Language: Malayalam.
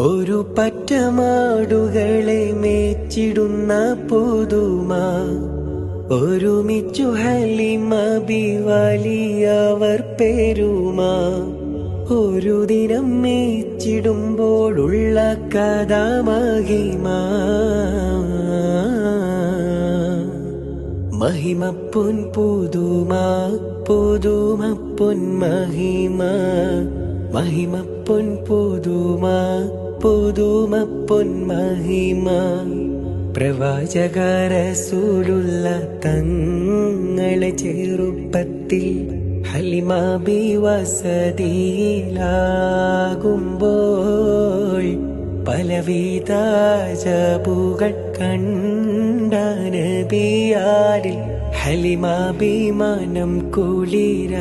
ഒരു പറ്റമാടുകളെ മേച്ചിടുന്ന പുതുമ ഒരുമിച്ചു ഹലിമ ബിവാലിയവർ പെരുമ. ഒരു ദിനം മേച്ചിടുമ്പോഴുള്ള കഥാമഹിമ. മഹിമ മഹിമപ്പൊൻ പുതുമ പുതുമപ്പൊൻ മഹിമ. മഹിമപ്പൊൻ പുതുമ പുതുമപ്പൊൻ മഹിമ. പ്രവാചകാരസൂലുള്ള തങ്ങളെ ചെറുപ്പത്തിൽ ഹലിമാബി വസതിയിലാകുമ്പോൾ പലവിധ ജബുകൾ കണ്ട നബിയാരിൽ ഹലിമാബി മനം കുളിരാകുന്നു